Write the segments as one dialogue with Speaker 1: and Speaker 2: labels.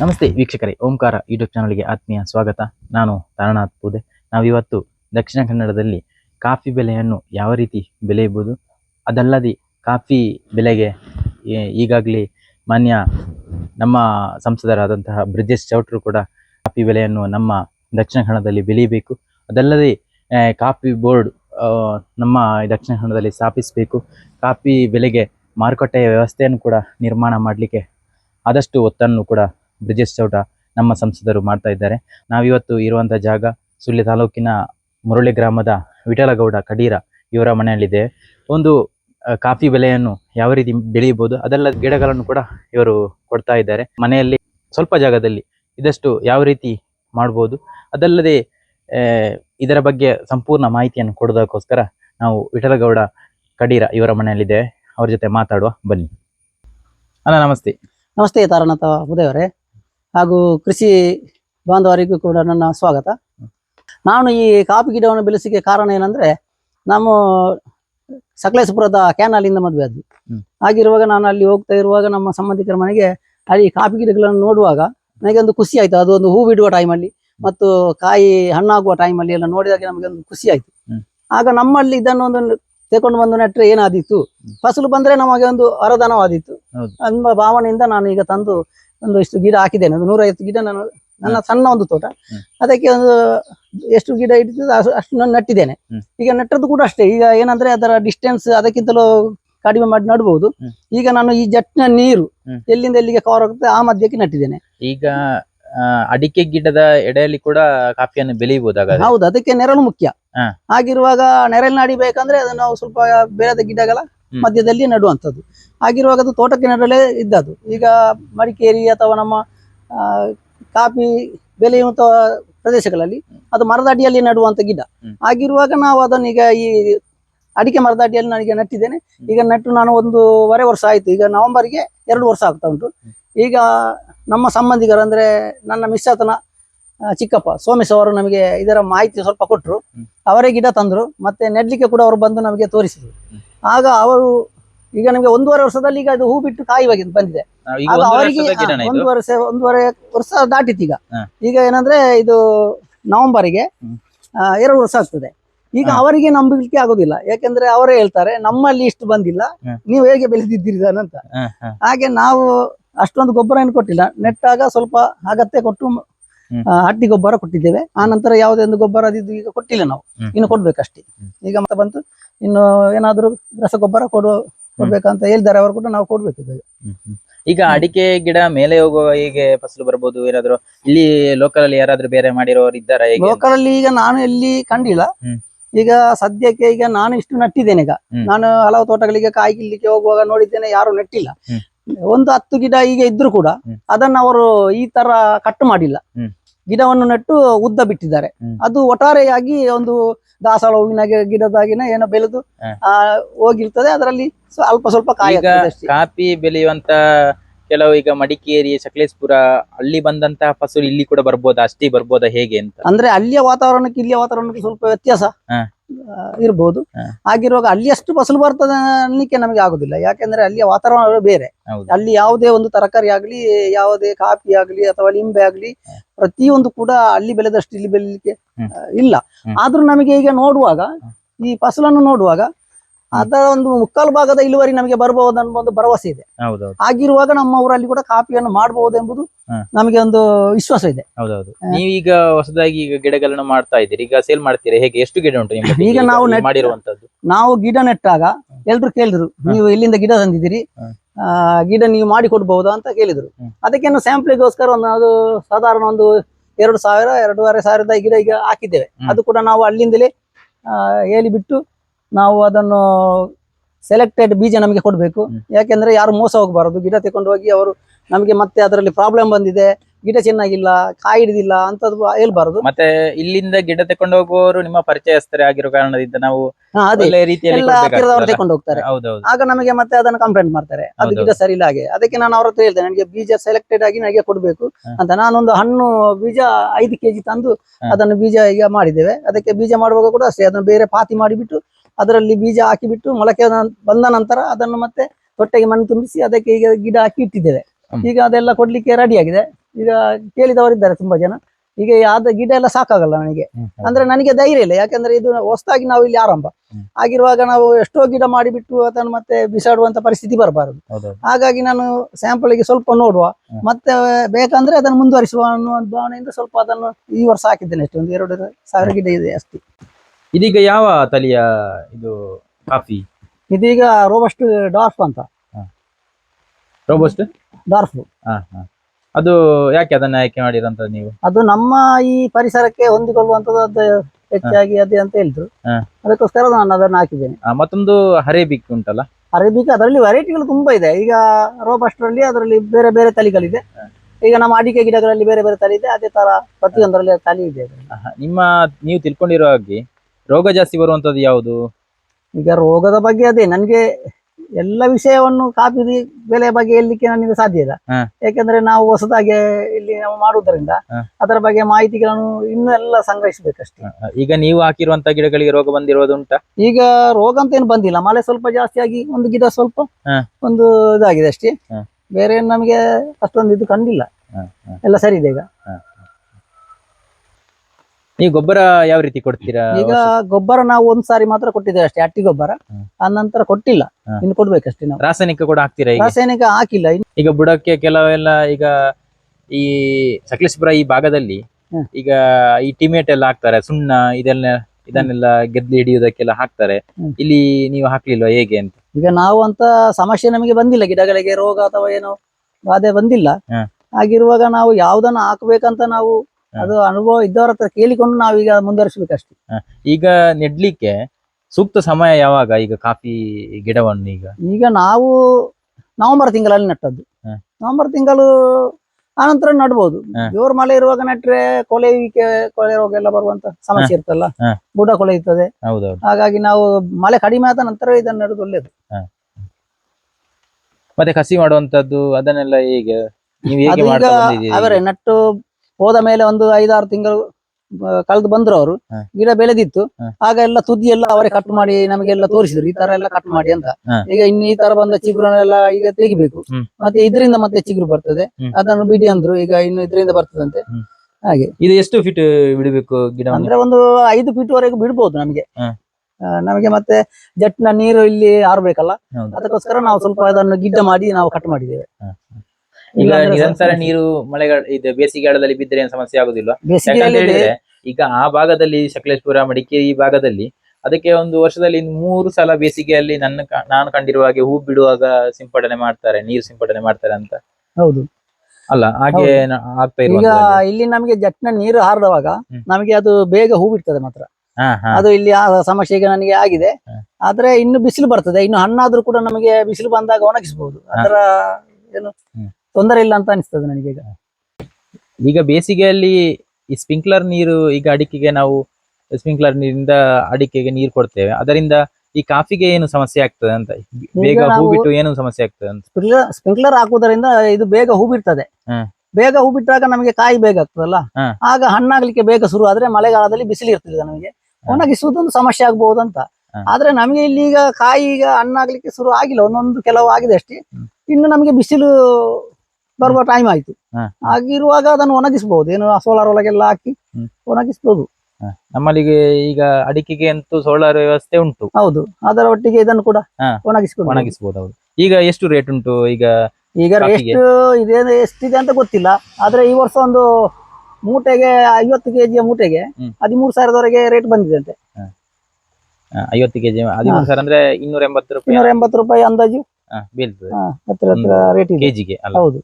Speaker 1: ನಮಸ್ತೆ ವೀಕ್ಷಕರೇ, ಓಂಕಾರ ಯೂಟ್ಯೂಬ್ ಚಾನಲ್ಗೆ ಆತ್ಮೀಯ ಸ್ವಾಗತ. ನಾನು ತಾರನಾಥ್ ಪೂದೆ. ನಾವಿವತ್ತು ದಕ್ಷಿಣ ಕನ್ನಡದಲ್ಲಿ ಕಾಫಿ ಬೆಲೆಯನ್ನು ಯಾವ ರೀತಿ ಬೆಳೆಯಬಹುದು ಅದಲ್ಲದೆ ಕಾಫಿ ಬೆಲೆಗೆ ಈಗಾಗಲೇ ಮಾನ್ಯ ನಮ್ಮ ಸಂಸದರಾದಂತಹ ಬ್ರಿಜೇಶ್ ಚೌಟ್ರು ಕೂಡ ಕಾಫಿ ಬೆಲೆಯನ್ನು ನಮ್ಮ ದಕ್ಷಿಣ ಕನ್ನಡದಲ್ಲಿ ಬೆಳೆಯಬೇಕು ಅದಲ್ಲದೆ ಕಾಫಿ ಬೋರ್ಡ್ ನಮ್ಮ ದಕ್ಷಿಣ ಕನ್ನಡದಲ್ಲಿ ಸ್ಥಾಪಿಸಬೇಕು. ಕಾಫಿ ಬೆಲೆಗೆ ಮಾರುಕಟ್ಟೆಯ ವ್ಯವಸ್ಥೆಯನ್ನು ಕೂಡ ನಿರ್ಮಾಣ ಮಾಡಲಿಕ್ಕೆ ಆದಷ್ಟು ಒತ್ತನ್ನು ಕೂಡ ಬ್ರಿಜೇಶ್ ಚೌಟ ನಮ್ಮ ಸಂಸದರು ಮಾಡ್ತಾ ಇದ್ದಾರೆ. ನಾವಿವತ್ತು ಇರುವಂಥ ಜಾಗ ಸುಳ್ಯ ತಾಲೂಕಿನ ಮುರುಳಿ ಗ್ರಾಮದ ವಿಠಲಗೌಡ ಕಡೀರ ಇವರ ಮನೆಯಲ್ಲಿದೆ. ಒಂದು ಕಾಫಿ ಬೆಲೆಯನ್ನು ಯಾವ ರೀತಿ ಬೆಳೆಯಬಹುದು ಅದೆಲ್ಲ ಗಿಡಗಳನ್ನು ಕೂಡ ಇವರು ಕೊಡ್ತಾ ಇದ್ದಾರೆ. ಮನೆಯಲ್ಲಿ ಸ್ವಲ್ಪ ಜಾಗದಲ್ಲಿ ಇದಷ್ಟು ಯಾವ ರೀತಿ ಮಾಡ್ಬೋದು ಅದಲ್ಲದೆ ಇದರ ಬಗ್ಗೆ ಸಂಪೂರ್ಣ ಮಾಹಿತಿಯನ್ನು ಕೊಡೋದಕ್ಕೋಸ್ಕರ ನಾವು ವಿಠಲಗೌಡ ಕಡೀರ ಇವರ ಮನೆಯಲ್ಲಿದ್ದೇವೆ ಅವ್ರ ಜೊತೆ ಮಾತಾಡುವ, ಬನ್ನಿ. ಅಣ್ಣ, ನಮಸ್ತೆ.
Speaker 2: ನಮಸ್ತೆ ತಾರನಾಥ ಉದಯವರೇ ಹಾಗೂ ಕೃಷಿ ಬಾಂಧವರಿಗೂ ಕೂಡ ನನ್ನ ಸ್ವಾಗತ. ನಾನು ಈ ಕಾಫಿ ಗಿಡವನ್ನು ಬೆಳೆಸಿಕೆ ಕಾರಣ ಏನಂದ್ರೆ ನಮ್ಮ ಸಕಲೇಶಪುರದ ಕ್ಯಾನಲಿಂದ ಮದುವೆ ಆದ್ವಿ. ಹಾಗಿರುವಾಗ ನಾನು ಅಲ್ಲಿ ಹೋಗ್ತಾ ಇರುವಾಗ ನಮ್ಮ ಸಂಬಂಧಿಕರ ಮನೆಗೆ ಅಲ್ಲಿ ಕಾಫಿ ಗಿಡಗಳನ್ನು ನೋಡುವಾಗ ನನಗೆ ಒಂದು ಖುಷಿ ಆಯ್ತು. ಅದು ಒಂದು ಹೂ ಬಿಡುವ ಟೈಮಲ್ಲಿ ಮತ್ತು ಕಾಯಿ ಹಣ್ಣಾಗುವ ಟೈಮಲ್ಲಿ ಎಲ್ಲ ನೋಡಿದಾಗ ನಮಗೆ ಒಂದು ಖುಷಿ ಆಯ್ತು. ಆಗ ನಮ್ಮಲ್ಲಿ ಇದನ್ನು ಒಂದು ತಗೊಂಡು ಬಂದು ನೆಟ್ರೆ ಏನಾದೀತು ಫಸಲು ಬಂದ್ರೆ ನಮಗೆ ಒಂದು ವರದಾನವಾದೀತು. ಎಂಬ ಭಾವನೆಯಿಂದ ನಾನು ಈಗ ತಂದು ಒಂದು ಇಷ್ಟು ಗಿಡ ಹಾಕಿದ್ದೇನೆ. ಒಂದು ನೂರೈವತ್ತು ಗಿಡ ನಾನು ನನ್ನ ಸಣ್ಣ ಒಂದು ತೋಟ. ಅದಕ್ಕೆ ಒಂದು ಎಷ್ಟು ಗಿಡ ಇಡ್ತದೆ ಅಷ್ಟು- ನಾನು ನಟ್ಟಿದ್ದೇನೆ. ಈಗ ನೆಟ್ಟದ್ದು ಕೂಡ ಅಷ್ಟೇ. ಈಗ ಏನಂದ್ರೆ ಅದರ ಡಿಸ್ಟೆನ್ಸ್ ಅದಕ್ಕಿಂತಲೂ ಕಡಿಮೆ ಮಾಡಿ ನಡಬಹುದು ಈಗ ನಾನು ಈ ಜಟ್ನ ನೀರು ಎಲ್ಲಿಂದ ಎಲ್ಲಿಗೆ ಕವರ್ ಆಗುತ್ತೆ ಆ ಮಧ್ಯಕ್ಕೆ ನಟ್ಟಿದ್ದೇನೆ.
Speaker 1: ಈಗ ಅಡಿಕೆ ಗಿಡದ ಎಡೆಯಲ್ಲಿ ಕೂಡ ಕಾಫಿಯನ್ನು ಬೆಳೆಯಬಹುದು
Speaker 2: ಹೌದು ಅದಕ್ಕೆ ನೆರಳು ಮುಖ್ಯ. ಹಾಗಿರುವಾಗ ನೆರಳು ನಡಿಬೇಕಂದ್ರೆ ಅದನ್ನು ನಾವು ಸ್ವಲ್ಪ ಬೇರೆದ ಗಿಡಗಳ. ಮಧ್ಯದಲ್ಲಿ ನೆಡುವಂಥದ್ದು. ಹಾಗಿರುವಾಗ ಅದು ತೋಟಕ್ಕೆ ನೆಡಲೇ ಇದ್ದದ್ದು. ಈಗ ಮಡಿಕೇರಿ ಅಥವಾ ನಮ್ಮ ಕಾಫಿ ಬೆಲೆಯುವಂತ ಪ್ರದೇಶಗಳಲ್ಲಿ ಅದು ಮರದ ಅಡಿಯಲ್ಲಿ ನೆಡುವಂತ ಗಿಡ. ಆಗಿರುವಾಗ ನಾವು ಅದನ್ನ ಈಗ ಈ ಅಡಿಕೆ ಮರದ ಅಡಿಯಲ್ಲಿ ನನಗೆ ನೆಟ್ಟಿದ್ದೇನೆ. ಈಗ ನೆಟ್ಟು ನಾನು ಒಂದೂವರೆ ವರ್ಷ ಆಯ್ತು. ಈಗ ನವೆಂಬರ್ಗೆ ಎರಡು ವರ್ಷ ಆಗ್ತಾ ಉಂಟು. ಈಗ ನಮ್ಮ ಸಂಬಂಧಿಕರು ಅಂದ್ರೆ ನನ್ನ ಮಿಸ್ಸತನ ಚಿಕ್ಕಪ್ಪ ಸೋಮೇಶ್ ಅವರು ನಮಗೆ ಇದರ ಮಾಹಿತಿ ಸ್ವಲ್ಪ ಕೊಟ್ಟರು. ಅವರೇ ಗಿಡ ತಂದ್ರು. ಮತ್ತೆ ನೆಡ್ಲಿಕ್ಕೆ ಕೂಡ ಅವರು ಬಂದು ನಮಗೆ ತೋರಿಸಿದ್ರು. ಆಗ ಅವರು ಈಗ ನಮಗೆ ಒಂದೂವರೆ ವರ್ಷದಲ್ಲಿ ಈಗ ಅದು ಹೂ ಬಿಟ್ಟು ಕಾಯಿ ಬಗ್ಗೆ ಬಂದಿದೆ ಅವರಿಗೆ ಒಂದು ವರ್ಷ ಒಂದೂವರೆ ವರ್ಷ ದಾಟಿತ್ತು ಈಗ. ಈಗ ಏನಂದ್ರೆ ಇದು ನವೆಂಬರ್ಗೆ ಎರಡು ವರ್ಷ ಆಗ್ತದೆ. ಈಗ ಅವರಿಗೆ ನಂಬಿಕೆ ಆಗೋದಿಲ್ಲ. ಯಾಕೆಂದ್ರೆ ಅವರೇ ಹೇಳ್ತಾರೆ ನಮ್ಮಲ್ಲಿ ಇಷ್ಟು ಬಂದಿಲ್ಲ ನೀವು ಹೇಗೆ ಬೆಳೆದಿದ್ದೀರಿ ಅಂತ. ಹಾಗೆ ನಾವು ಅಷ್ಟೊಂದು ಗೊಬ್ಬರ ಏನು ಕೊಟ್ಟಿಲ್ಲ. ನೆಟ್ಟಾಗ ಸ್ವಲ್ಪ ಅಗತ್ಯ ಕೊಟ್ಟು. ಹಟ್ಟಿ ಗೊಬ್ಬರ ಕೊಟ್ಟಿದ್ದೇವೆ. ಆ ನಂತರ ಯಾವುದೇ ಒಂದು ಗೊಬ್ಬರ ಅದಿದ್ದು ಈಗ ಕೊಟ್ಟಿಲ್ಲ ನಾವು. ಇನ್ನು ಕೊಡ್ಬೇಕಷ್ಟೇ. ಈಗ ಮತ್ತೆ ಬಂತು. ಇನ್ನು ಏನಾದರೂ ರಸಗೊಬ್ಬರ ಕೊಡುವ ಕೊಡ್ಬೇಕಂತ ಹೇಳಿದ್ದಾರೆ ಅವರು ಕೂಡ ನಾವು ಕೊಡ್ಬೇಕು ಈಗ
Speaker 1: ಅಡಿಕೆ ಗಿಡ ಮೇಲೆ ಹೋಗುವ ಹೀಗೆ ಫಸಲು ಬರ್ಬೋದು ಏನಾದ್ರು ಇಲ್ಲಿ ಲೋಕಲ್ ಅಲ್ಲಿ ಯಾರಾದ್ರೂ ಬೇರೆ ಮಾಡಿರೋರು ಇದ್ದಾರಾ ಹೇಗೆ
Speaker 2: ಲೋಕಲ್ ಅಲ್ಲಿ ಈಗ ನಾನು ಎಲ್ಲಿ ಕಂಡಿಲ್ಲ
Speaker 1: ಹ್ಮ್.
Speaker 2: ಈಗ ಸದ್ಯಕ್ಕೆ ಈಗ ನಾನು ಇಷ್ಟು ನಟ್ಟಿದ್ದೇನೆ ಈಗ
Speaker 1: ಹ್ಮ್.
Speaker 2: ನಾನು ಹಲವು ತೋಟಗಳಿಗೆ ಕಾಯಿ ಕಿಲ್ಲಿಕ್ಕೆ ಹೋಗುವಾಗ ನೋಡಿದ್ದೇನೆ ಯಾರು ನೆಟ್ಟಿಲ್ಲ
Speaker 1: ಹ್ಮ್.
Speaker 2: ಒಂದು ಹತ್ತು ಗಿಡ ಈಗ ಇದ್ರು ಕೂಡ
Speaker 1: ಹ್ಮ್.
Speaker 2: ಅದನ್ನ ಅವರು ಈ ತರ ಕಟ್ ಮಾಡಿಲ್ಲ
Speaker 1: ಹ್ಮ್.
Speaker 2: ಗಿಡವನ್ನು ನೆಟ್ಟು ಉದ್ದ ಬಿಟ್ಟಿದ್ದಾರೆ
Speaker 1: ಹ್ಮ್.
Speaker 2: ಅದು ಒಟ್ಟಾರೆಯಾಗಿ ಒಂದು ದಾಸವಾಳ ಹೂವಿನ ಗಿಡದಾಗಿನ ಏನೋ ಬೆಳೆದು. ಆ, ಹೋಗಿರ್ತದೆ ಅದರಲ್ಲಿ ಅಲ್ಪ ಸ್ವಲ್ಪ ಕಾಯಿ
Speaker 1: ಈಗ
Speaker 2: ಆಗ್ತದೆ ಅಷ್ಟೇ.
Speaker 1: ಕಾಫಿ ಬೆಳೆಯುವಂತ ಕೆಲವು ಈಗ ಮಡಿಕೇರಿ ಸಕಲೇಶ್ಪುರ ಅಲ್ಲಿ ಬಂದಂತಹ ಫಸಲು ಇಲ್ಲಿ ಕೂಡ ಬರ್ಬೋದ ಅಷ್ಟೇ ಬರ್ಬೋದ ಹೇಗೆ ಅಂತ
Speaker 2: ಅಂದ್ರೆ ಅಲ್ಲಿಯ ವಾತಾವರಣಕ್ಕೆ ಇಲ್ಲಿಯ ವಾತಾವರಣಕ್ಕೆ ಸ್ವಲ್ಪ ವ್ಯತ್ಯಾಸ
Speaker 1: ಹ.
Speaker 2: ಆ, ಇರ್ಬೋದು
Speaker 1: ಹ.
Speaker 2: ಆಗಿರುವಾಗ ಅಲ್ಲಿ ಅಷ್ಟು ಫಸಲು ಬರ್ತದೆ ಅನ್ನಲಿಕ್ಕೆ ನಮಗೆ ಆಗುದಿಲ್ಲ ಯಾಕೆಂದ್ರೆ ಅಲ್ಲಿಯ ವಾತಾವರಣ ಬೇರೆ ಅಲ್ಲಿ ಯಾವುದೇ ಒಂದು ತರಕಾರಿ ಆಗ್ಲಿ ಯಾವುದೇ ಕಾಫಿ ಆಗ್ಲಿ ಅಥವಾ ಲಿಂಬೆ ಆಗ್ಲಿ. ಪ್ರತಿಯೊಂದು ಕೂಡ ಅಲ್ಲಿ ಬೆಳೆದಷ್ಟು ಇಲ್ಲಿ ಬೆಳಿಲಿಕ್ಕೆ ಇಲ್ಲ. ಆದ್ರೂ ನಮಗೆ ಈಗ ನೋಡುವಾಗ. ಈ ಫಸಲನ್ನು ನೋಡುವಾಗ ಅದರ ಒಂದು ಮುಕ್ಕಾಲು ಭಾಗದ ಇಳುವರಿ ನಮಗೆ ಬರಬಹುದು ಅನ್ನೋ ಒಂದು ಭರವಸೆ ಇದೆ.
Speaker 1: ಹೌದೌದು.
Speaker 2: ಆಗಿರುವಾಗ ನಮ್ಮ ಊರಲ್ಲಿ ಕೂಡ ಕಾಫಿಯನ್ನು ಮಾಡಬಹುದು ಎಂಬುದು ನಮಗೆ ಒಂದು ವಿಶ್ವಾಸ ಇದೆ.
Speaker 1: ಹೌದೌದು. ನೀವೀಗ ಹೊಸದಾಗಿ ಈಗ ಗಿಡಗಳನ್ನು ಮಾಡ್ತಾ ಇದ್ದೀರಿ. ಈಗ ಸೇಲ್ ಮಾಡ್ತೀರಾ? ಹೇಗೆ? ಎಷ್ಟು ಗಿಡ ಉಂಟು ನಿಮ್ಮ
Speaker 2: ಈಗ ನಾವು ನೆಟ್-
Speaker 1: ಮಾಡಿರುವಂತದ್ದು
Speaker 2: ನಾವು ಗಿಡ ನೆಟ್ಟಾಗ ಎಲ್ರು ಕೇಳಿದ್ರು ನೀವು ಎಲ್ಲಿಂದ ಗಿಡ ತಂದಿದ್ದೀರಿ. ಆ, ಗಿಡ ನೀವು ಮಾಡಿ ಕೊಡ್ಬಹುದಾ ಅಂತ ಕೇಳಿದ್ರು.
Speaker 1: ಹ್ಮ್.
Speaker 2: ಅದಕ್ಕೆ ನಾವು ಸ್ಯಾಂಪ್ಲಿಗೋಸ್ಕರ ಒಂದು ಅದು ಸಾಧಾರಣ ಒಂದು ಎರಡು ಸಾವಿರ ಎರಡೂವರೆ ಸಾವಿರದ ಗಿಡ ಈಗ ಹಾಕಿದ್ದೇವೆ.
Speaker 1: ಹ್ಮ್.
Speaker 2: ಅದು ಕೂಡ ನಾವು ಅಲ್ಲಿಂದಲೇ ಆ, ಹೇಳಿ ಬಿಟ್ಟು ನಾವು ಅದನ್ನು ಸೆಲೆಕ್ಟೆಡ್ ಬೀಜ ನಮಗೆ ಕೊಡಬೇಕು. ಯಾಕೆಂದ್ರೆ ಯಾರು ಮೋಸ ಹೋಗಬಾರದು. ಗಿಡ ತಗೊಂಡು ಹೋಗಿ ಅವರು ನಮಗೆ ಮತ್ತೆ ಅದರಲ್ಲಿ ಪ್ರಾಬ್ಲಮ್ ಬಂದಿದೆ. ಗಿಡ ಚೆನ್ನಾಗಿಲ್ಲ ಕಾಯಿ ಹಿಡಿದಿಲ್ಲ ಅಂತದ್ದು ಹೇಳ್ಬಾರದು.
Speaker 1: ಮತ್ತೆ ಇಲ್ಲಿಂದ ಗಿಡ ತಕೊಂಡು ಹೋಗುವವರು ನಿಮ್ಮ ಪರಿಚಯಸ್ಥರೇ ಆಗಿರೋ ಕಾರಣದಿಂದ ನಾವು
Speaker 2: ಅದೇ.
Speaker 1: ರೀತಿಯಲ್ಲಿ?
Speaker 2: ತಕೊಂಡು ಹೋಗ್ತಾರೆ. ಆಗ ನಮಗೆ ಮತ್ತೆ ಅದನ್ನು ಕಂಪ್ಲೇಂಟ್ ಮಾಡ್ತಾರೆ. ಅದು. ಗಿಡ ಸರಿ ಇಲ್ಲ ಹಾಗೆ. ಅದಕ್ಕೆ ನಾನು ಅವ್ರ ಹತ್ರ ಹೇಳ್ತೇನೆ ನನಗೆ ಬೀಜ ಸೆಲೆಕ್ಟೆಡ್ ಆಗಿ ನನಗೆ ಕೊಡ್ಬೇಕು. ಅಂತ. ನಾನೊಂದು ಹಣ್ಣು ಬೀಜ ಐದು ಕೆಜಿ ತಂದು. ಅದನ್ನು ಬೀಜ ಈಗ ಮಾಡಿದ್ದೇವೆ. ಅದಕ್ಕೆ ಬೀಜ ಮಾಡುವಾಗ ಕೂಡ ಅಷ್ಟೇ ಅದನ್ನು ಬೇರೆ ಪಾತಿ ಮಾಡಿಬಿಟ್ಟು ಅದರಲ್ಲಿ ಬೀಜ ಹಾಕಿಬಿಟ್ಟು ಮೊಳಕೆ ಬಂದ ನಂತರ ಅದನ್ನು ಮತ್ತೆ ತೊಟ್ಟೆಗೆ ಮಣ್ಣು ತುಂಬಿಸಿ ಅದಕ್ಕೆ ಈಗ ಗಿಡ ಹಾಕಿ ಇಟ್ಟಿದ್ದೇವೆ. ಈಗ ಅದೆಲ್ಲ ಕೊಡ್ಲಿಕ್ಕೆ ರೆಡಿ ಆಗಿದೆ. ಈಗ ಕೇಳಿದವರಿದ್ದಾರೆ ತುಂಬಾ ಜನ. ಈಗ ಆದ ಗಿಡ ಎಲ್ಲ ಸಾಕಾಗಲ್ಲ ನನಗೆ. ಅಂದ್ರೆ ನನಗೆ ಧೈರ್ಯ ಇಲ್ಲ. ಯಾಕಂದ್ರೆ ಇದು ಹೊಸದಾಗಿ ನಾವು ಇಲ್ಲಿ ಆರಂಭ. ಆಗಿರುವಾಗ ನಾವು ಎಷ್ಟೋ ಗಿಡ ಮಾಡಿಬಿಟ್ಟು ಅದನ್ನು ಮತ್ತೆ ಬಿಸಾಡುವಂತ ಪರಿಸ್ಥಿತಿ ಬರಬಾರದು. ಹಾಗಾಗಿ ನಾನು ಸ್ಯಾಂಪಲ್ಗೆ ಸ್ವಲ್ಪ ನೋಡುವ. ಮತ್ತೆ ಬೇಕಂದ್ರೆ ಅದನ್ನು ಮುಂದುವರಿಸುವ ಅನ್ನುವ ಒಂದು ಭಾವನೆಯಿಂದ ಸ್ವಲ್ಪ ಅದನ್ನು ಈ ವರ್ಷ ಹಾಕಿದ್ದೇನೆ ಅಷ್ಟೇ. ಒಂದು ಎರಡು ಸಾವಿರ ಗಿಡ ಇದೆ ಅಷ್ಟೇ.
Speaker 1: ಇದೀಗ ಯಾವ ತಳಿಯ ಇದು ಕಾಫಿ?
Speaker 2: ಇದೀಗ ರೋಬಸ್ಟ್ ಡಾರ್ಫ್ ಅಂತ.
Speaker 1: ರೋಬಸ್ಟ್
Speaker 2: ಡಾರ್ಫ್
Speaker 1: ಹಾ ಹಾ. ಅದು ಯಾಕೆ ಅದನ್ನ ಆಯ್ಕೆ ಮಾಡಿರಂತ ನೀವು?
Speaker 2: ಅದು ನಮ್ಮ ಈ ಪರಿಸರಕ್ಕೆ ಹೊಂದಿಕೊಳ್ಳುವಂತದ್ದು ಅದು ಹೆಚ್ಚಾಗಿ ಅದೇ ಅಂತ ಹೇಳಿದ್ರು. ಅದಕ್ಕೋಸ್ಕರ ನಾನು ಅದನ್ನ ಹಾಕಿದ್ದೇನೆ.
Speaker 1: ಮತ್ತೊಂದು ಅರೇಬಿಕ್ ಉಂಟಲ್ಲ?
Speaker 2: ಅರೇಬಿಕ್ ಅದರಲ್ಲಿ ವೆರೈಟಿಗಳು ತುಂಬಾ ಇದೆ. ಈಗ ರೋಬಸ್ಟ್ ಅಲ್ಲಿ ಅದರಲ್ಲಿ ಬೇರೆ ಬೇರೆ ತಳಿಗಳಿದೆ. ಈಗ ನಮ್ಮ ಅಡಿಕೆ ಗಿಡಗಳಲ್ಲಿ ಬೇರೆ ಬೇರೆ ತಳಿ ಇದೆ. ಅದೇ ತರ ಪ್ರತಿಯೊಂದರಲ್ಲಿ ತಳಿ ಇದೆ.
Speaker 1: ನಿಮ್ಮ ನೀವು ತಿಳ್ಕೊಂಡಿರೋ ಹಾಗೆ ರೋಗ ಜಾಸ್ತಿ ಬರುವಂತದ್ದು ಯಾವುದು
Speaker 2: ಈಗ ರೋಗದ ಬಗ್ಗೆ ಅದೇ ನನ್ಗೆ ಎಲ್ಲ ವಿಷಯವನ್ನು ಕಾಪಿ ಬೆಲೆ ಬಗ್ಗೆ ಹೇಳಲಿಕ್ಕೆ ನನಗೆ ಸಾಧ್ಯ ಇಲ್ಲ
Speaker 1: ಹ.
Speaker 2: ಯಾಕಂದ್ರೆ ನಾವು ಹೊಸದಾಗಿ ಇಲ್ಲಿ ನಾವು ಮಾಡುವುದರಿಂದ
Speaker 1: ಹ.
Speaker 2: ಅದರ ಬಗ್ಗೆ ಮಾಹಿತಿಗಳನ್ನು ಇನ್ನೂ ಎಲ್ಲ ಸಂಗ್ರಹಿಸಬೇಕಷ್ಟೇ
Speaker 1: ಈಗ ನೀವು ಹಾಕಿರುವಂತ ಗಿಡಗಳಿಗೆ ರೋಗ ಬಂದಿರೋದು ಉಂಟಾ
Speaker 2: ಈಗ ರೋಗ ಅಂತ ಏನು ಬಂದಿಲ್ಲ ಮಳೆ ಸ್ವಲ್ಪ ಜಾಸ್ತಿ ಆಗಿ ಒಂದು ಗಿಡ ಸ್ವಲ್ಪ
Speaker 1: ಹ.
Speaker 2: ಒಂದು ಇದಾಗಿದೆ ಅಷ್ಟೇ
Speaker 1: ಹ.
Speaker 2: ಬೇರೆ ಏನ್ ನಮಗೆ ಅಷ್ಟೊಂದು ಇದು ಕಂಡಿಲ್ಲ
Speaker 1: ಹ, ಹ.
Speaker 2: ಎಲ್ಲ ಸರಿ ಇದೆ ಈಗ
Speaker 1: ನೀವು ಗೊಬ್ಬರ ಯಾವ ರೀತಿ ಕೊಡ್ತೀರಾ
Speaker 2: ಈಗ ಗೊಬ್ಬರ ನಾವು ಒಂದ್ ಸಾರಿ ಮಾತ್ರ ಕೊಟ್ಟಿದ್ದೇವೆ ಅಷ್ಟೇ ಅಟ್ಟಿ ಗೊಬ್ಬರ. ಆ ನಂತರ ಕೊಟ್ಟಿಲ್ಲ. ಇನ್ನು ಕೊಡ್ಬೇಕಷ್ಟೇ ನಾವು
Speaker 1: ರಾಸಾಯನಿಕ ಕೂಡ ಹಾಕ್ತೀರಾ ಈಗ
Speaker 2: ರಾಸಾಯನಿಕ ಹಾಕಿಲ್ಲ ಇನ್ನು
Speaker 1: ಈಗ ಬುಡಕ್ಕೆ ಕೆಲವೆಲ್ಲ ಈಗ ಈ ಸಕಲೇಶ್ಪುರ ಈ ಭಾಗದಲ್ಲಿ
Speaker 2: ಹ್ಮ್.
Speaker 1: ಈಗ ಈ ಟಿಮೇಟ್ ಎಲ್ಲ ಹಾಕ್ತಾರೆ ಸುಣ್ಣ ಇದೆಲ್ಲ ಇದನ್ನೆಲ್ಲ ಗೆದ್ದು ಹಿಡಿಯುವುದಕ್ಕೆಲ್ಲ ಹಾಕ್ತಾರೆ
Speaker 2: ಹ್ಮ್.
Speaker 1: ಇಲ್ಲಿ ನೀವು ಹಾಕ್ಲಿಲ್ವಾ ಹೇಗೆ ಅಂತ
Speaker 2: ಈಗ ನಾವು ಅಂತ ಸಮಸ್ಯೆ ನಮಗೆ ಬಂದಿಲ್ಲ ಗಿಡಗಳಿಗೆ ರೋಗ ಅಥವಾ ಏನೋ ಬಾಧೆ ಬಂದಿಲ್ಲ
Speaker 1: ಆಗಿರುವಾಗ
Speaker 2: ಹಾಗಿರುವಾಗ ನಾವು ಯಾವ್ದನ್ನ ಹಾಕ್ಬೇಕಂತ ನಾವು. ಅದು ಅನುಭವ ಇದ್ದವ್ರ ಹತ್ರ ಕೇಳಿಕೊಂಡು ನಾವೀಗ ಮುಂದುವರಿಸಬೇಕಷ್ಟೇ.
Speaker 1: ಈಗ ನೆಡ್ಲಿಕ್ಕೆ ಸೂಕ್ತ ಸಮಯ ಯಾವಾಗ? ಈಗ ಕಾಫಿ ಗಿಡವನ್ನು ಈಗ?
Speaker 2: ಈಗ ನಾವು ನವೆಂಬರ್ ತಿಂಗಳಲ್ಲಿ ನೆಟ್ಟದ್ದು. ನವೆಂಬರ್ ತಿಂಗಳು ಆನಂತರ ನಡ್ಬೋದು. ಜೋರ್ ಮಳೆ ಇರುವಾಗ ನೆಟ್ರೆ ಕೊಳೆಯುವಿಕೆ ಕೊಳೆ ರೋಗ ಎಲ್ಲ ಬರುವಂತ ಸಮಸ್ಯೆ ಇರ್ತಲ್ಲ. ಬುಡ ಕೊಳೆಯುತ್ತದೆ ಹಾಗಾಗಿ ನಾವು ಮಳೆ ಕಡಿಮೆ ಆದ ನಂತರ ಇದನ್ನ ನೆಡುದು ಒಳ್ಳೇದು.
Speaker 1: ಮತ್ತೆ ಕಸಿ ಮಾಡುವಂತದ್ದು ಅದನ್ನೆಲ್ಲ ಹೇಗೆ ನೀವು ಹೇಗೆ ಮಾಡ್ತಾ ಬಂದಿದ್ದೀರಿ?
Speaker 2: ಅವರೇ ನಟ್ಟು ಹೋದ ಮೇಲೆ ಒಂದು ಐದಾರು ತಿಂಗಳು ಕಳೆದು ಬಂದ್ರು ಅವರು. ಗಿಡ ಬೆಳೆದಿತ್ತು. ಆಗ ಎಲ್ಲ ತುದಿ ಎಲ್ಲ ಅವರೇ ಕಟ್ ಮಾಡಿ ನಮಗೆಲ್ಲ ತೋರಿಸಿದ್ರು. ಈ ತರ ಎಲ್ಲ ಕಟ್ ಮಾಡಿ ಅಂತ. ಈಗ ಇನ್ನು ಈ ತರ ಬಂದ ಚಿಗುರನ್ನೆಲ್ಲ ಈಗ ತೆಗಿಬೇಕು. ಮತ್ತೆ ಇದರಿಂದ ಮತ್ತೆ ಚಿಗುರು ಬರ್ತದೆ. ಅದನ್ನು ಬಿಡಿ ಅಂದ್ರು. ಈಗ ಇನ್ನು ಇದರಿಂದ ಬರ್ತದಂತೆ. ಹಾಗೆ.
Speaker 1: ಇದು ಎಷ್ಟು ಫೀಟ್ ಬಿಡಬೇಕು ಗಿಡ
Speaker 2: ಅಂದ್ರೆ ಒಂದು ಐದು ಫೀಟ್ ವರೆಗೂ ಬಿಡ್ಬೋದು ನಮಗೆ. ಆ, ನಮಗೆ ಮತ್ತೆ ಜಟ್ನ ನೀರು ಇಲ್ಲಿ ಆರ್ಬೇಕಲ್ಲ. ಅದಕ್ಕೋಸ್ಕರ ನಾವು ಸ್ವಲ್ಪ ಅದನ್ನು ಗಿಡ್ಡ ಮಾಡಿ ನಾವು ಕಟ್ ಮಾಡಿದ್ದೇವೆ.
Speaker 1: ಈಗ ನಿರಂತರ ನೀರು ಮಳೆಗಾಲ ಇದು ಬೇಸಿಗೆಗಾಲದಲ್ಲಿ ಬಿದ್ದರೆ ಏನು ಸಮಸ್ಯೆ ಆಗುದಿಲ್ಲ ಯಾಕಂತ
Speaker 2: ಬೇಸಿಗೆಯಲ್ಲಿ
Speaker 1: ಹೇಳಿದ್ರೆ ಈಗ ಆ ಭಾಗದಲ್ಲಿ ಸಕಲೇಶ್ಪುರ ಮಡಿಕೇರಿ ಈ ಭಾಗದಲ್ಲಿ ಅದಕ್ಕೆ ಒಂದು ವರ್ಷದಲ್ಲಿ ಮೂರು ಸಲ ಬೇಸಿಗೆಯಲ್ಲಿ ನನ್ನ ನಾನು ಕಂಡಿರುವ ಹಾಗೆ ಹೂ ಬಿಡುವಾಗ ಸಿಂಪಡಣೆ ಮಾಡ್ತಾರೆ ನೀರು ಸಿಂಪಡಣೆ ಮಾಡ್ತಾರೆ ಅಂತ.
Speaker 2: ಹೌದು.
Speaker 1: ಅಲ್ಲ ಹಾಗೆ ಆಗ್ತಾ
Speaker 2: ಈಗ ಇಲ್ಲಿ ನಮಗೆ ಜಟ್ನ ನೀರು ಹಾರದವಾಗ. ನಮಗೆ ಅದು ಬೇಗ ಹೂ ಬಿಡ್ತದೆ ಮಾತ್ರ. ಅದು ಇಲ್ಲಿ ಆ ಸಮಸ್ಯೆ ಈಗ ನನಗೆ ಆಗಿದೆ. ಆದ್ರೆ ಇನ್ನು ಬಿಸಿಲು ಬರ್ತದೆ. ಇನ್ನು ಹಣ್ಣಾದ್ರೂ ಕೂಡ ನಮಗೆ ಬಿಸಿಲು ಬಂದಾಗ ಒಣಗಿಸಬಹುದು ಅದರ ಏನು. ತೊಂದರೆ ಇಲ್ಲ ಅಂತ ಅನಿಸ್ತದೆ ನನಗೆ ಈಗ
Speaker 1: ಈಗ ಬೇಸಿಗೆಯಲ್ಲಿ ಈ ಸ್ಪ್ರಿಂಕ್ಲರ್ ನೀರು ಈಗ ಅಡಿಕೆಗೆ ನಾವು ಸ್ಪ್ರಿಂಕ್ಲರ್ ನೀರಿಂದ ಅಡಿಕೆಗೆ ನೀರು ಕೊಡ್ತೇವೆ. ಅದರಿಂದ ಈ ಕಾಫಿಗೆ ಏನು ಸಮಸ್ಯೆ ಆಗ್ತದೆ ಅಂತ? ಬೇಗ ಹೂ
Speaker 2: ನಾವು-
Speaker 1: ಬಿಟ್ಟು ಏನು ಸಮಸ್ಯೆ ಆಗ್ತದೆ ಅಂತ?
Speaker 2: ಸ್ಪ್ರಿಂಕ್ಲರ್ ಸ್ಪ್ರಿಂಕ್ಲರ್ ಹಾಕುವುದರಿಂದ ಇದು ಬೇಗ ಹೂ ಬಿಡ್ತದೆ.
Speaker 1: ಹ.
Speaker 2: ಬೇಗ ಹೂ ಬಿಟ್ಟಾಗ ನಮಗೆ ಕಾಯಿ ಬೇಗ ಆಗ್ತದಲ್ಲ?
Speaker 1: ಹ.
Speaker 2: ಆಗ ಹಣ್ಣಾಗ್ಲಿಕ್ಕೆ ಬೇಗ ಶುರು ಆದ್ರೆ ಮಳೆಗಾಲದಲ್ಲಿ ಬಿಸಿಲು ಇರ್ತದೆ ನಮಗೆ. ಒಣಗಿಸುವುದೊಂದು ಸಮಸ್ಯೆ ಆಗ್ಬಹುದು ಅಂತ.
Speaker 1: ಹ.
Speaker 2: ಆದ್ರೆ ನಮಗೆ ಇಲ್ಲಿ ಈಗ ಕಾಯಿ ಈಗ ಹಣ್ಣಾಗ್ಲಿಕ್ಕೆ ಶುರು ಆಗಿಲ್ಲ. ಒಂದೊಂದು ಕೆಲವು ಆಗಿದೆ ಅಷ್ಟೇ. ಇನ್ನು ನಮಗೆ ಬಿಸಿಲು ಬರುವ ಟೈಮ್ ಆಯ್ತು. ಹಾಗಿರುವಾಗ ಅದನ್ನು ಒಣಗಿಸಬಹುದು ಏನು ಸೋಲಾರ್ ಒಳಗೆಲ್ಲ ಹಾಕಿ. ಒಣಗಿಸಬಹುದು
Speaker 1: ನಮ್ಮಲ್ಲಿಗೆ ಈಗ ಅಡಿಕೆಗೆ ಅಂತೂ ಸೋಲಾರ್ ವ್ಯವಸ್ಥೆ ಉಂಟು.
Speaker 2: ಹೌದು. ಅದರ ಒಟ್ಟಿಗೆ ಇದನ್ನು ಕೂಡ. ಒಣಗಿಸಿಕೊಂಡು
Speaker 1: ಒಣಗಿಸಬಹುದು ಹೌದು. ಈಗ ಎಷ್ಟು ರೇಟ್ ಉಂಟು ಈಗ
Speaker 2: ಈಗ? ಎಷ್ಟು ಇದೇನು ಎಷ್ಟಿದೆ ಅಂತ ಗೊತ್ತಿಲ್ಲ. ಆದ್ರೆ ಈ ವರ್ಷ ಒಂದು ಮೂಟೆಗೆ ಐವತ್ತು ಕೆಜಿಯ ಮೂಟೆಗೆ. ಹದಿಮೂರು ಸಾವಿರದವರೆಗೆ ರೇಟ್ ಬಂದಿದೆ ಅಂತೆ.
Speaker 1: ಐವತ್ತು ಕೆಜಿ ಹದಿಮೂರು ಸಾವಿರ ಅಂದ್ರೆ ಇನ್ನೂರ ಎಂಬತ್ತು ರೂಪಾಯಿ
Speaker 2: ಇನ್ನೂರ ಎಂಬತ್ತು ರೂಪಾಯಿ ಅಂದಾಜು. ಹತ್ರ ಹತ್ತಿರ ಹತ್ತಿರ ರೇಟ್ ಇದೆ.
Speaker 1: ಕೆಜಿಗೆ ಅಲ್ಲ.
Speaker 2: ಹೌದು.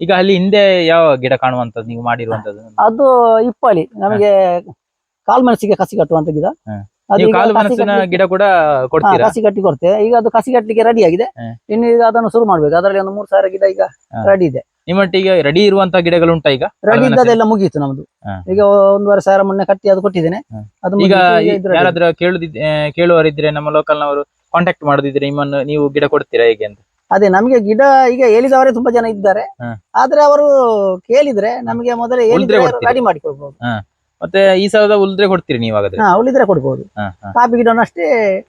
Speaker 1: ಈಗ ಅಲ್ಲಿ ಹಿಂದೆ ಯಾವ ಗಿಡ ಕಾಣುವಂತದ್ದು ನೀವು ಮಾಡಿರುವಂತದ್ದು
Speaker 2: ಅದು ಇಪ್ಪಳಿ. ನಮಗೆ ಕಾಲ್ಮೆಣಸಿಗೆ ಕಸಿ ಕಟ್ಟುವಂತ ಗಿಡ. ಅದು
Speaker 1: ನೀವು ಕಾಲು ಮೆಣಸಿನ ಗಿಡ ಕೂಡ ಕೊಡ್ತೀರಾ?
Speaker 2: ಕಸಿ ಕಟ್ಟಿ ಕೊಡ್ತೇವೆ. ಈಗ ಅದು ಕಸಿ ಕಟ್ಟಲಿಕ್ಕೆ ರೆಡಿ ಆಗಿದೆ. ಇನ್ನು ಈಗ ಅದನ್ನು ಶುರು ಮಾಡ್ಬೇಕು. ಅದರಲ್ಲಿ ಒಂದು ಮೂರು ಸಾವಿರ ಗಿಡ ಈಗ ರೆಡಿ ಇದೆ.
Speaker 1: ನಿಮ್ಮೊಟ್ಟಿಗೆ ರೆಡಿ ಇರುವಂತ ಗಿಡಗಳು ಉಂಟಾ ಈಗ?
Speaker 2: ರೆಡಿ? ಇದ್ದದೆಲ್ಲ ಮುಗೀತು ನಮ್ದು. ಈಗ ಒಂದೂವರೆ ಸಾವಿರ ಮೊನ್ನೆ ಕಟ್ಟಿ ಅದು ಕೊಟ್ಟಿದ್ದೇನೆ. ಅದು
Speaker 1: ಈಗ ಯಾರಾದ್ರೂ ಕೇಳುದಿದ್ ಆ, ಕೇಳುವರಿದ್ರೆ ನಮ್ಮ ಲೋಕಲ್ ನವರು ಕಾಂಟ್ಯಾಕ್ಟ್ ಮಾಡುದಿದ್ರೆ ನಿಮ್ಮನ್ನು ನೀವು ಗಿಡ ಕೊಡ್ತೀರಾ ಹೇಗೆ ಅಂತ?
Speaker 2: ಅದೇ ನಮಗೆ ಗಿಡ ಈಗ ಹೇಳಿದವರೇ ತುಂಬಾ ಜನ ಇದ್ದಾರೆ. ಆದ್ರೆ ಅವರು ಕೇಳಿದ್ರೆ ನಮಗೆ ಮೊದಲೇ ಹೇಳಿದ್ರೆ? ರೆಡಿ ಮಾಡಿ ಕೊಡ್ಬೋದು.
Speaker 1: ಮತ್ತೆ ಈ ಸಲದ ಉಳಿದ್ರೆ ಕೊಡ್ತೀರಿ ನೀವು ಹಾಗಾದ್ರೆ?
Speaker 2: ಹಾ ಉಳಿದ್ರೆ ಕೊಡ್ಬೋದು.
Speaker 1: ಕಾಪಿ.
Speaker 2: ಕಾಫಿ ಗಿಡನೂ ಅಷ್ಟೇ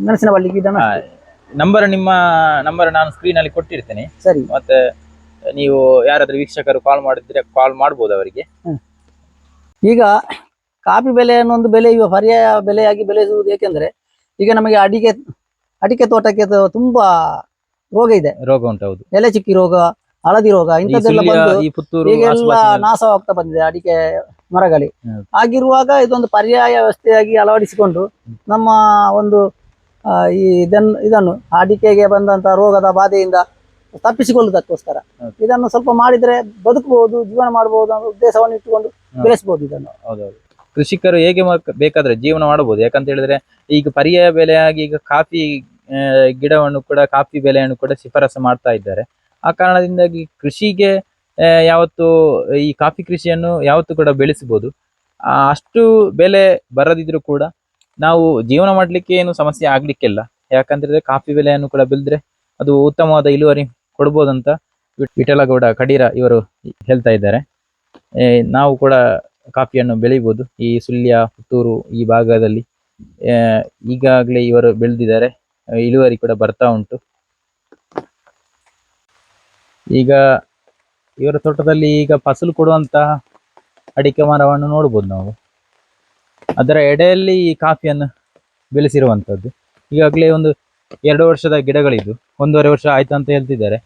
Speaker 2: ಮೆಣಸಿನ ಬಳ್ಳಿ ಗಿಡನೂ ಅಷ್ಟೇ.
Speaker 1: ನಂಬರ್ ನಿಮ್ಮ ನಂಬರ್ ನಾನು ಸ್ಕ್ರೀನ್ ಅಲ್ಲಿ ಕೊಟ್ಟಿರ್ತೇನೆ.
Speaker 2: ಸರಿ.
Speaker 1: ಮತ್ತೆ ನೀವು ಯಾರಾದ್ರೂ ವೀಕ್ಷಕರು ಕಾಲ್ ಮಾಡಿದ್ರೆ ಕಾಲ್ ಮಾಡ್ಬೋದು ಅವರಿಗೆ.
Speaker 2: ಈಗ ಕಾಫಿ ಅನ್ನೋ ಒಂದು ಇವ ಪರ್ಯಾಯ ಬೆಲೆಯಾಗಿ ಬೆಳೆಸುವುದು ಏಕೆಂದ್ರೆ ಈಗ ನಮಗೆ ಅಡಿಕೆ ಅಡಿಕೆ ತೋಟಕ್ಕೆ ತ- ತುಂಬಾ ರೋಗ ಇದೆ.
Speaker 1: ರೋಗ ಉಂಟು ಹೌದು.
Speaker 2: ಎಲೆ ಚಿಕ್ಕಿ ರೋಗ ಹಳದಿ ರೋಗ ಇಂಥದ್ದೆಲ್ಲ ಬಂದು
Speaker 1: ಈ ಪುತ್ತೂರು
Speaker 2: ಈಗೆಲ್ಲ ನಾಶವಾಗ್ತಾ ಬಂದಿದೆ ಅಡಿಕೆ ಮರಗಳಿ.
Speaker 1: ಹೌದು.
Speaker 2: ಆಗಿರುವಾಗ ಇದೊಂದು ಪರ್ಯಾಯ ವ್ಯವಸ್ಥೆಯಾಗಿ ಅಳವಡಿಸಿಕೊಂಡು ನಮ್ಮ ಒಂದು ಈ ಇದನ್ನು ಇದನ್ನು ಅಡಿಕೆಗೆ ಬಂದಂತ ರೋಗದ ಬಾಧೆಯಿಂದ ತಪ್ಪಿಸಿಕೊಳ್ಳುವುದಕ್ಕೋಸ್ಕರ.
Speaker 1: ಹೌದು.
Speaker 2: ಇದನ್ನು ಸ್ವಲ್ಪ ಮಾಡಿದ್ರೆ ಬದುಕಬಹುದು ಜೀವನ ಮಾಡಬಹುದು ಅನ್ನೋ ಉದ್ದೇಶವನ್ನು ಇಟ್ಟುಕೊಂಡು
Speaker 1: ಹೌದು.
Speaker 2: ಬೆಳೆಸಬಹುದು ಇದನ್ನು.
Speaker 1: ಹೌದೌದು ಕೃಷಿಕರು ಹೇಗೆ ಬೇಕಾದ್ರೆ ಜೀವನ ಮಾಡಬಹುದು? ಯಾಕಂತ ಹೇಳಿದ್ರೆ ಈಗ ಪರ್ಯಾಯ ಬೆಲೆಯಾಗಿ ಈಗ ಕಾಫಿ ಗಿಡವನ್ನು ಕೂಡ, ಕಾಫಿ ಬೆಲೆಯನ್ನು ಕೂಡ ಶಿಫಾರಸು ಮಾಡ್ತಾ ಇದ್ದಾರೆ. ಆ ಕಾರಣದಿಂದಾಗಿ ಕೃಷಿಗೆ ಯಾವತ್ತು ಈ ಕಾಫಿ ಕೃಷಿಯನ್ನು ಯಾವತ್ತು ಕೂಡ ಬೆಳೆಸಬಹುದು. ಅಷ್ಟು ಬೆಲೆ ಬರದಿದ್ರು ಕೂಡ ನಾವು ಜೀವನ ಮಾಡಲಿಕ್ಕೆ ಏನು ಸಮಸ್ಯೆ ಆಗ್ಲಿಕ್ಕಿಲ್ಲ. ಯಾಕಂದ್ರೆ ಕಾಫಿ ಬೆಲೆಯನ್ನು ಕೂಡ ಬೆಳೆದ್ರೆ ಅದು ಉತ್ತಮವಾದ ಇಳುವರಿ ಕೊಡ್ಬೋದಂತ ವಿಠಲಗೌಡ ಕಡೀರ ಇವರು ಹೇಳ್ತಾ ಇದ್ದಾರೆ. ನಾವು ಕೂಡ ಕಾಫಿಯನ್ನು ಬೆಳಿಬೋದು. ಈ ಸುಳ್ಯ, ಪುತ್ತೂರು ಈ ಭಾಗದಲ್ಲಿ ಈಗಾಗಲೇ ಇವರು ಬೆಳೆದಿದ್ದಾರೆ. ಇಳುವರಿ ಕೂಡ ಬರ್ತಾ ಉಂಟು. ಈಗ ಇವರ ತೋಟದಲ್ಲಿ ಈಗ ಫಸಲು ಕೊಡುವಂತಹ ಅಡಿಕೆ ಮರವನ್ನು ನೋಡ್ಬೋದು ನಾವು. ಅದರ ಎಡೆಯಲ್ಲಿ ಈ ಕಾಫಿಯನ್ನು ಬೆಳೆಸಿರುವಂತದ್ದು. ಈಗಾಗಲೇ ಒಂದು ಎರಡು ವರ್ಷದ ಗಿಡಗಳಿದ್ದು ಒಂದೂವರೆ ವರ್ಷ ಆಯ್ತು ಅಂತ ಹೇಳ್ತಿದ್ದಾರೆ.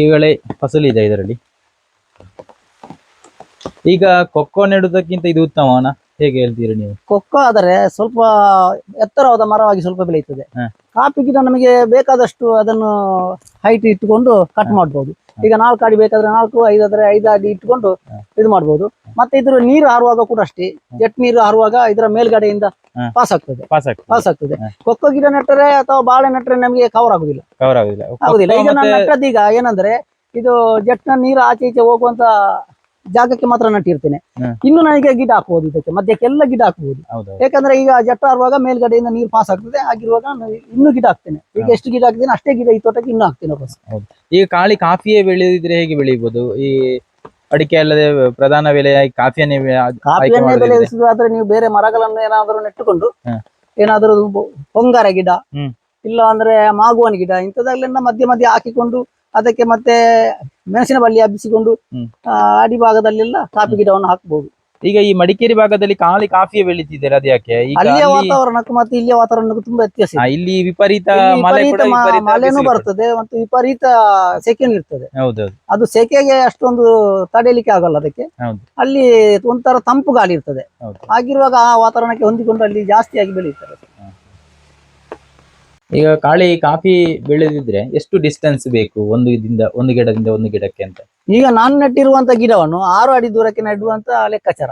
Speaker 1: ಈಗಲೇ ಫಸಲಿದೆ ಇದರಲ್ಲಿ. ಈಗ ಕೊಕ್ಕೋ ನೆಡುವುದಕ್ಕಿಂತ ಇದು ಉತ್ತಮವನ ಹೇಗೆ ಹೇಳ್ತೀರಿ ನೀವು?
Speaker 2: ಕೊಕ್ಕೋ ಆದರೆ ಸ್ವಲ್ಪ ಎತ್ತರವಾದ ಮರವಾಗಿ ಸ್ವಲ್ಪ ಬೆಳೆಯುತ್ತದೆ. ಕಾಫಿ ಗಿಡ ನಮಗೆ ಬೇಕಾದಷ್ಟು ಅದನ್ನು ಹೈಟ್ ಇಟ್ಟುಕೊಂಡು ಕಟ್ ಮಾಡ್ಬೋದು. ಈಗ ನಾಲ್ಕು ಅಡಿ ಬೇಕಾದ್ರೆ ನಾಲ್ಕು ಐದಾದ್ರೆ ಐದು ಅಡಿ ಇಟ್ಟುಕೊಂಡು
Speaker 1: ಹ.
Speaker 2: ಇದು ಮಾಡ್ಬೋದು. ಮತ್ತೆ ಇದ್ರ ನೀರು ಹಾರುವಾಗ ಕೂಡ ಅಷ್ಟೇ. ಜೆಟ್ ನೀರು ಹಾರುವಾಗ ಇದರ ಮೇಲ್ಗಡೆಯಿಂದ ಪಾಸ್ ಆಗ್ತದೆ.
Speaker 1: ಪಾಸ್ ಆಗ್ತದೆ.
Speaker 2: ಕೊಕ್ಕೋ ಗಿಡ ನೆಟ್ಟರೆ ಅಥವಾ ಬಾಳೆ ನೆಟ್ಟರೆ ನಮಗೆ ಕವರ್ ಆಗುದಿಲ್ಲ.
Speaker 1: ಕವರ್ ಆಗುದಿಲ್ಲ.
Speaker 2: ಆಗುದಿಲ್ಲ. ಈಗ ನಾನು ನೆಟ್ಟದೀಗ ಏನಂದ್ರೆ ಇದು ಜೆಟ್ನ ನೀರು ಆಚೆ ಈಚೆ ಹೋಗುವಂತ ಜಾಗಕ್ಕೆ ಮಾತ್ರ ನಟ್ಟಿರ್ತೇನೆ. ಇನ್ನು ನನಗೆ ಗಿಡ ಹಾಕಬಹುದು ಇದಕ್ಕೆ. ಮಧ್ಯಕ್ಕೆಲ್ಲ ಗಿಡ
Speaker 1: ಹಾಕಬಹುದು
Speaker 2: ಯಾಕಂದ್ರೆ ಈಗ ಜಟ್ಟ ಆರುವಾಗ ಮೇಲ್ಗಡೆಯಿಂದ ನೀರು ಪಾಸ್ ಆಗ್ತದೆ ಆಗಿರುವಾಗ ನಾನು ಇನ್ನೂ ಗಿಡ ಹಾಕ್ತೇನೆ. ಈಗ ಎಷ್ಟು ಗಿಡ ಹಾಕ್ತೇನೆ ಅಷ್ಟೇ ಗಿಡ ಈ ತೋಟಕ್ಕೆ ಇನ್ನು ಹಾಕ್ತೇನೆ
Speaker 1: ಈಗ ಕಾಳಿ ಕಾಫಿಯೇ ಬೆಳೆದಿದ್ರೆ ಹೇಗೆ ಬೆಳೆಯಬಹುದು? ಈ ಅಡಿಕೆ ಅಲ್ಲದೆ ಪ್ರಧಾನ ಬೆಲೆ ಕಾಫಿಯನ್ನೇ
Speaker 2: ಕಾಫಿಯನ್ನೇ
Speaker 1: ಮಾಡೋದಿದ್ರೆ?
Speaker 2: ನೀವು ಬೇರೆ ಮರಗಳನ್ನು ಏನಾದರೂ ನೆಟ್ಟುಕೊಂಡು. ಏನಾದರೂ ಹೊಂಗಾರ ಗಿಡ. ಇಲ್ಲ ಅಂದ್ರೆ ಮಾಗುವನ್ ಗಿಡ ಇಂಥದ್ದೆಲ್ಲ ಮಧ್ಯ ಮಧ್ಯ ಹಾಕಿಕೊಂಡು ಅದಕ್ಕೆ ಮತ್ತೆ ಮೆಣಸಿನ ಬಳ್ಳಿ ಹಬ್ಬಿಸಿಕೊಂಡು
Speaker 1: ಅಡಿ
Speaker 2: ಭಾಗದಲ್ಲೆಲ್ಲ ಅಡಿಭಾಗದಲ್ಲೆಲ್ಲ ಕಾಫಿ ಗಿಡವನ್ನು ಹಾಕಬಹುದು
Speaker 1: ಈಗ ಈ ಮಡಿಕೇರಿ ಭಾಗದಲ್ಲಿ ಕಾಲಿ ಕಾಫಿ ಬೆಳೀತಿದ್ದಾರೆ ಅದ್ಯಾಕೆ
Speaker 2: ಅಲ್ಲಿಯ ವಾತಾವರಣಕ್ಕೂ ಮತ್ತೆ ಇಲ್ಲಿಯ ವಾತಾವರಣಕ್ಕೂ ತುಂಬಾ ವ್ಯತ್ಯಾಸ.
Speaker 1: ಇಲ್ಲಿ ವಿಪರೀತ
Speaker 2: ಮಳೆನೂ ಬರ್ತದೆ ಮತ್ತು ವಿಪರೀತ ಸೆಕೆನೂ ಇರ್ತದೆ.
Speaker 1: ಹೌದೌದು.
Speaker 2: ಅದು ಸೆಕೆಗೆ ಅಷ್ಟೊಂದು ತಡೆಯಲಿಕ್ಕೆ ಆಗಲ್ಲ ಅದಕ್ಕೆ. ಅಲ್ಲಿ ಒಂಥರ ತಂಪು ಗಾಳಿ ಇರ್ತದೆ. ಆಗಿರುವಾಗ ಆ ವಾತಾವರಣಕ್ಕೆ ಹೊಂದಿಕೊಂಡು ಅಲ್ಲಿ ಜಾಸ್ತಿಯಾಗಿ ಬೆಳೆಯುತ್ತದೆ
Speaker 1: ಈಗ ಕಾಳಿ ಕಾಫಿ ಬೆಳೆದಿದ್ರೆ ಎಷ್ಟು ಡಿಸ್ಟೆನ್ಸ್ ಬೇಕು? ಒಂದು ಇದರಿಂದ ಒಂದು ಗಿಡದಿಂದ ಒಂದು ಗಿಡಕ್ಕೆ ಅಂತ?
Speaker 2: ಈಗ ನಾನು ನೆಟ್ಟಿರುವಂತ ಗಿಡವನ್ನು ಆರು ಅಡಿ ದೂರಕ್ಕೆ ನೆಡುವಂತ ಲೆಕ್ಕಾಚಾರ.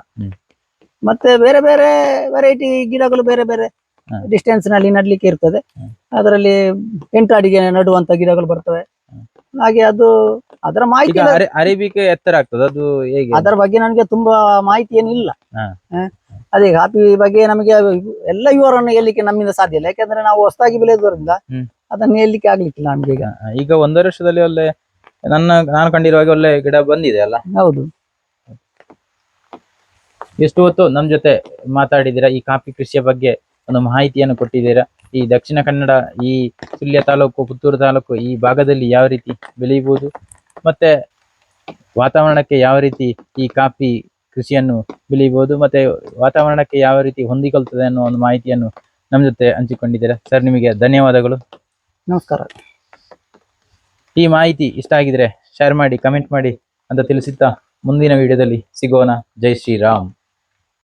Speaker 2: ಮತ್ತೆ ಬೇರೆ ಬೇರೆ ವೆರೈಟಿ ಗಿಡಗಳು ಬೇರೆ ಬೇರೆ ಡಿಸ್ಟೆನ್ಸ್ನಲ್ಲಿ ನಡ್ಲಿಕ್ಕೆ ಇರ್ತದೆ. ಅದರಲ್ಲಿ ಎಂಟು ಅಡಿಗೆ ನಡುವಂತ ಗಿಡಗಳು ಬರ್ತವೆ. ಹಾಗೆ ಅದು ಅದರ ಮಾಹಿತಿ
Speaker 1: ಅರೇಬಿಕೆ ಎತ್ತರ ಆಗ್ತದೆ. ಅದು ಹೇಗೆ?
Speaker 2: ಅದರ ಬಗ್ಗೆ ನನಗೆ ತುಂಬಾ ಮಾಹಿತಿ ಏನಿಲ್ಲ? ಅದೇ ಕಾಫಿ ಬಗ್ಗೆ ನಮಗೆ ಎಲ್ಲ ವಿವರವನ್ನು ಹೇಳಲಿಕ್ಕೆ ನಮ್ಮಿಂದ ಸಾಧ್ಯ ಇಲ್ಲ. ಯಾಕಂದ್ರೆ ನಾವು ಹೊಸದಾಗಿ
Speaker 1: ಬೆಳೆದವರಿಂದ.
Speaker 2: ಅದನ್ನು ಹೇಳಲಿಕ್ಕೆ ಆಗ್ಲಿಕ್ಕಿಲ್ಲ ನಮ್ಗೆ ಈಗ.
Speaker 1: ಈಗ ಒಂದೂವರೆ ವರ್ಷದಲ್ಲಿ ಒಳ್ಳೆ ನನ್ನ ನಾನು ಕಂಡಿರುವ ಹಾಗೆ ಒಳ್ಳೆ ಗಿಡ ಬಂದಿದೆ ಅಲ್ಲ?
Speaker 2: ಹೌದು.
Speaker 1: ಎಷ್ಟು ಹೊತ್ತು ನಮ್ ಜೊತೆ ಮಾತಾಡಿದ್ದೀರಾ? ಈ ಕಾಫಿ ಕೃಷಿಯ ಬಗ್ಗೆ ಒಂದು ಮಾಹಿತಿಯನ್ನು ಕೊಟ್ಟಿದ್ದೀರಾ? ಈ ದಕ್ಷಿಣ ಕನ್ನಡ ಈ ಸುಳ್ಯ ತಾಲೂಕು ಪುತ್ತೂರು ತಾಲೂಕು ಈ ಭಾಗದಲ್ಲಿ ಯಾವ ರೀತಿ ಬೆಳೆಯಬಹುದು? ಮತ್ತೆ ವಾತಾವರಣಕ್ಕೆ ಯಾವ ರೀತಿ ಈ ಕಾಫಿ ಕೃಷಿಯನ್ನು ಬೆಳೆಯಬಹುದು ಮತ್ತೆ ವಾತಾವರಣಕ್ಕೆ ಯಾವ ರೀತಿ ಹೊಂದಿಕೊಳ್ತದೆ ಅನ್ನೋ ಒಂದು ಮಾಹಿತಿಯನ್ನು ನಮ್ಮ ಜೊತೆ ಹಂಚಿಕೊಂಡಿದ್ದೀರಾ. ಸರ್ ನಿಮಗೆ ಧನ್ಯವಾದಗಳು.
Speaker 2: ನಮಸ್ಕಾರ.
Speaker 1: ಈ ಮಾಹಿತಿ ಇಷ್ಟ ಆಗಿದ್ರೆ ಶೇರ್ ಮಾಡಿ ಕಮೆಂಟ್ ಮಾಡಿ ಅಂತ ತಿಳಿಸುತ್ತಾ ಮುಂದಿನ ವಿಡಿಯೋದಲ್ಲಿ ಸಿಗೋಣ. ಜೈ ಶ್ರೀರಾಮ್.